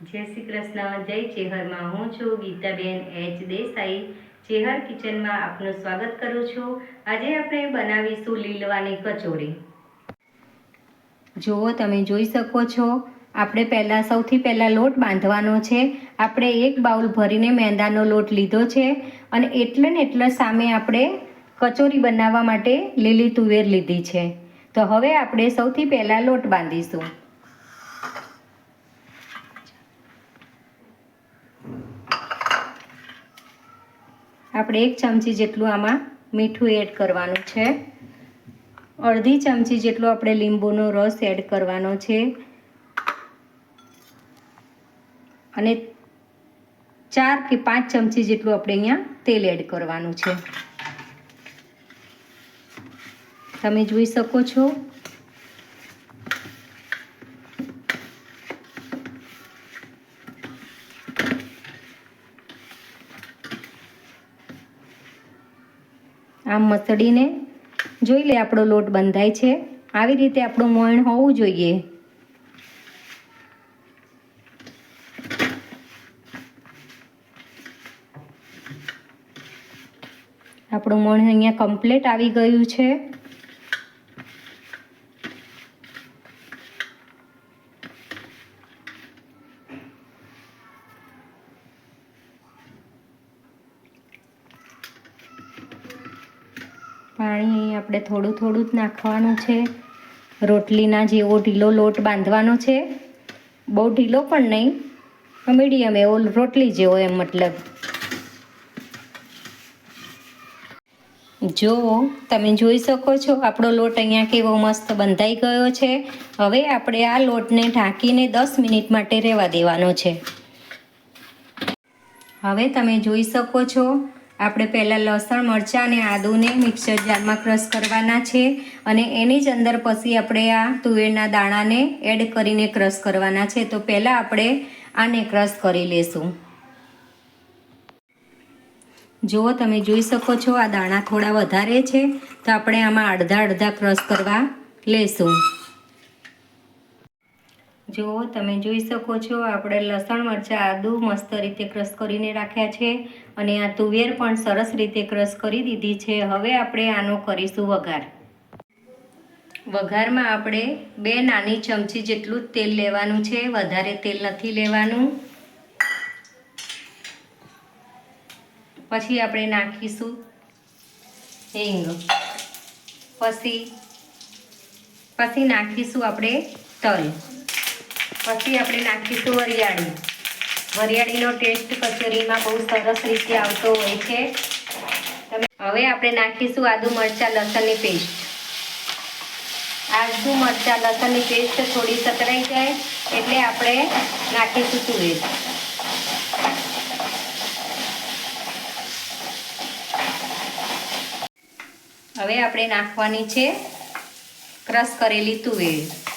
જય શ્રી કૃષ્ણ, જય ચેહરમાં હું છું ગીતાબેન એચ દેસાઈ. ચેહર કિચનમાં આપનું સ્વાગત કરું છું. આજે આપણે બનાવીશું લીલવાની કચોરી. જુઓ, તમે જોઈ શકો છો, આપણે પહેલાં સૌથી પહેલાં લોટ બાંધવાનો છે. આપણે એક બાઉલ ભરીને મેંદાનો લોટ લીધો છે અને એટલે ને એટલે સામે આપણે કચોરી બનાવવા માટે લીલી તુવેર લીધી છે. તો હવે આપણે સૌથી પહેલાં લોટ બાંધીશું. આપણે એક ચમચી જેટલું આમાં મીઠું એડ કરવાનું છે. અડધી ચમચી જેટલો આપણે લીંબુનો રસ એડ કરવાનો છે. અને ચાર કે પાંચ ચમચી જેટલું આપણે અહીંયા તેલ એડ કરવાનું છે. તમે જોઈ શકો છો. આમ મસળીને જોઈ લે આપણો લોટ બંધાય છે. આવી રીતે આપણું મોયણ હોવું જોઈએ. આપણું મોણ અહીંયા કમ્પ્લીટ આવી ગયું છે. પાણી આપણે થોડું થોડું જ નાખવાનું છે. રોટલીના જેવો ઢીલો લોટ બાંધવાનો છે. બહુ ઢીલો પણ નહીં મીડિયમ એવો રોટલી જેવો એમ મતલબ. જો તમે જોઈ શકો છો, આપણો લોટ અહીંયા કેવો મસ્ત બંધાઈ ગયો છે. હવે આપણે આ લોટને ઢાંકીને દસ મિનિટ માટે રહેવા દેવાનો છે. હવે તમે જોઈ શકો છો આપણે પહેલાં લસણ, મરચાં અને આદુને મિક્સર જારમાં ક્રશ કરવાના છે અને એની જ અંદર પછી આપણે આ તુવેરના દાણાને એડ કરીને ક્રશ કરવાના છે. તો પહેલાં આપણે આને ક્રશ કરી લેશું. જુઓ, તમે જોઈ શકો છો આ દાણા થોડા વધારે છે. તો આપણે આમાં અડધા અડધા ક્રશ કરવા લેશું. જુઓ તમે જોઈ શકો છો, આપણે લસણ, મરચાં આદુ મસ્ત રીતે ક્રશ કરીને રાખ્યા છે અને આ તુવેર પણ સરસ રીતે ક્રશ કરી દીધી છે. હવે આપણે આનો કરીશું વઘાર. વઘારમાં આપણે બે નાની ચમચી જેટલું જ તેલ લેવાનું છે. વધારે તેલ નથી લેવાનું. પછી આપણે નાખીશું હિંગ. પછી પછી નાખીશું આપણે તલ. પછી આપણે નાખીશું વરિયાળી. વરિયાળીનો ટેસ્ટ કચોરીમાં બહુ સરસ રીતે આવતો હોય છે. હવે આપણે નાખીશું આદુ મરચાં લસણની પેસ્ટ. આદુ મરચાં લસણની પેસ્ટ થોડી સતરાઈ જાય એટલે આપણે નાખીશું તુવેર. હવે આપણે નાખવાની છે ક્રશ કરેલી તુવેર.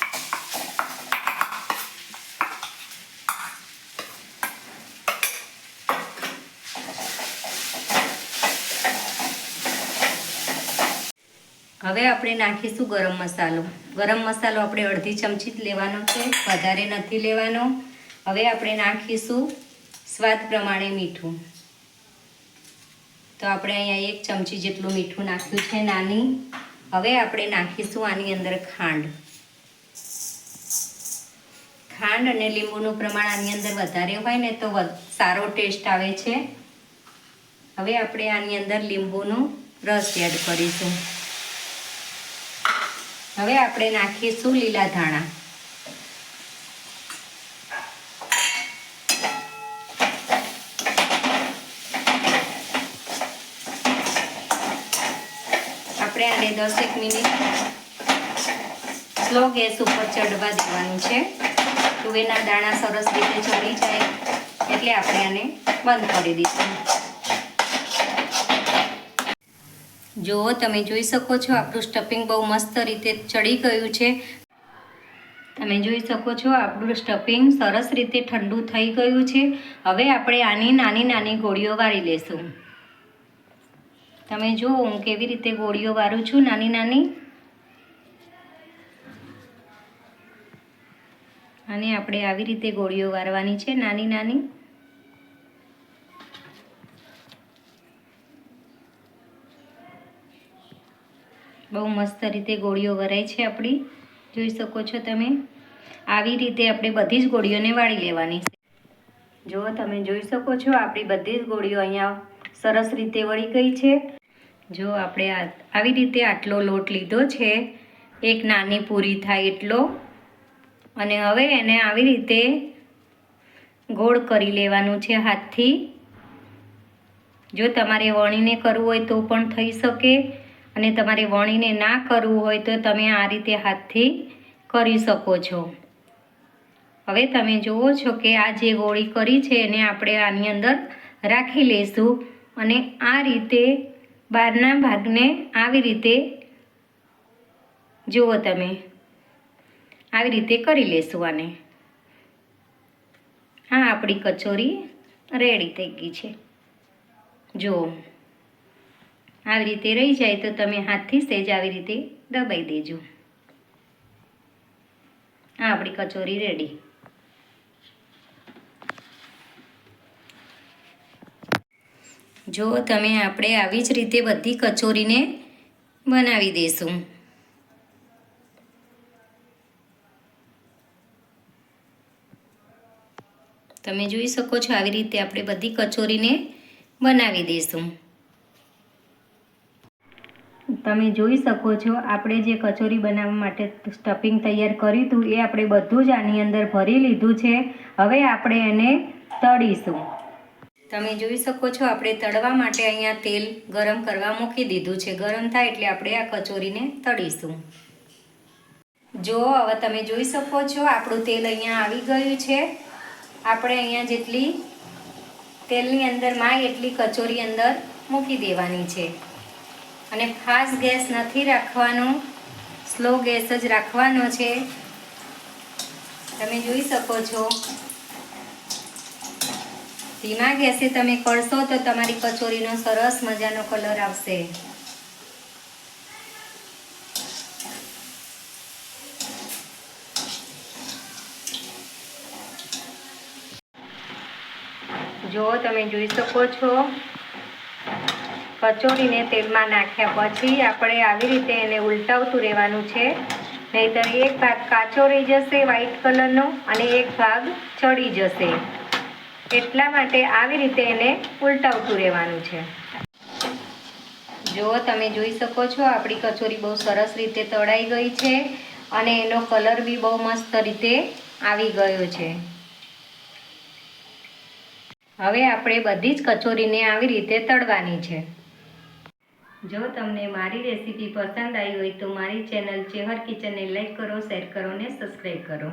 હવે આપણે નાખીશું ગરમ મસાલો. ગરમ મસાલો આપણે અડધી ચમચી જ લેવાનો છે. વધારે નથી લેવાનો. હવે આપણે નાખીશું સ્વાદ પ્રમાણે મીઠું. તો આપણે અહીંયા એક ચમચી જેટલું મીઠું નાખ્યું છે નાની. હવે આપણે નાખીશું આની અંદર ખાંડ. ખાંડ અને લીંબુનું પ્રમાણ આની અંદર વધારે હોય ને તો સારો ટેસ્ટ આવે છે. હવે આપણે આની અંદર લીંબુનું રસ એડ કરીશું. હવે આપણે નાખીશું લીલા ધાણા. આપણે આને દસેક મિનિટ સ્લો ગેસ ઉપર ચડવા દેવાનું છે. તુવેરના દાણા સરસ રીતે ચડી જાય એટલે આપણે આને બંધ કરી દઈશું. જુઓ તમે જોઈ શકો છો, આપણું સ્ટફિંગ બહુ મસ્ત રીતે ચડી ગયું છે. તમે જોઈ શકો છો, આપણું સ્ટફિંગ સરસ રીતે ઠંડુ થઈ ગયું છે. હવે આપણે આની નાની નાની ગોળીઓ વાળી લેશું. તમે જુઓ, હું કેવી રીતે ગોળીઓ વાળું છું નાની નાની. અને આપણે આવી રીતે ગોળીઓ વારવાની છે નાની નાની. બહુ મસ્ત રીતે ગોળીઓ વરાય છે આપણી. જોઈ શકો છો તમે. આવી રીતે આપણે બધી જ ગોળીઓને વાળી લેવાની છે. જો તમે જોઈ શકો છો, આપણી બધી જ ગોળીઓ અહીંયા સરસ રીતે વળી ગઈ છે. જો આપણે આવી રીતે આટલો લોટ લીધો છે, એક નાની પૂરી થાય એટલો. અને હવે એને આવી રીતે ગોળ કરી લેવાનું છે હાથથી. જો તમારે વણીને કરવું હોય તો પણ થઈ શકે. અને તમારે વણીને ના કરવું હોય તો તમે આ રીતે હાથથી કરી શકો છો. હવે તમે જુઓ છો કે આ જે ગોળી કરી છે એને આપણે આની અંદર રાખી લઈશું અને આ રીતે બહારના ભાગને આવી રીતે જુઓ તમે. આવી રીતે કરી લેશું આને. હા, આપણી કચોરી રેડી થઈ ગઈ છે. જુઓ. આવી રીતે રહી જાય તો તમે હાથથી સેજ આવી રીતે દબાઈ દેજો. આ આપણી કચોરી રેડી જો તમે આપણે આવી જ રીતે બધી કચોરીને બનાવી દઈશું તમે જોઈ શકો છો આવી રીતે આપણે બધી કચોરીને બનાવી દઈશું તમે જોઈ શકો છો, આપણે જે કચોરી બનાવવા માટે સ્ટફિંગ તૈયાર કર્યું હતું, એ આપણે બધું જ આની અંદર ભરી લીધું છે. હવે આપણે એને તળીશું. તમે જોઈ શકો છો, આપણે તળવા માટે અહીંયા તેલ ગરમ કરવા મૂકી દીધું છે. ગરમ થાય એટલે આપણે આ કચોરીને તળીશું. જો, હવે તમે જોઈ શકો છો, આપણું તેલ અહીંયા આવી ગયું છે. આપણે અહીંયા જેટલી તેલની અંદર માય એટલી કચોરી અંદર મૂકી દેવાની છે. અને ફાસ્ટ ગેસ નથી રાખવાનો, સ્લો ગેસ જ રાખવાનો છે. તમે જોઈ શકો છો. ધીમા ગેસે તમે કરશો તો તમારી કચોરીનો સરસ મજાનો કલર આવશે. જો તમે જોઈ શકો છો કચોરીને તેલમાં નાખ્યા પછી આપણે આવી રીતે એને ઉલટાવતું રહેવાનું છે. નહીતર એક ભાગ કાચો રહી જશે વ્હાઈટ કલરનો અને એક ભાગ ચડી જશે. એટલા માટે આવી રીતે એને ઉલટાવતું રહેવાનું છે. જો તમે જોઈ શકો છો આપણી કચોરી બહુ સરસ રીતે તળાઈ ગઈ છે અને એનો કલર બી બહુ મસ્ત રીતે આવી ગયો છે. હવે આપણે બધી જ કચોરીને આવી રીતે તળવાની છે. જો તમને મારી રેસીપી પસંદ આવી હોય તો મારી ચેનલ ચેહર કિચનને લાઈક કરો, શેર કરો અને સબસ્ક્રાઈબ કરો.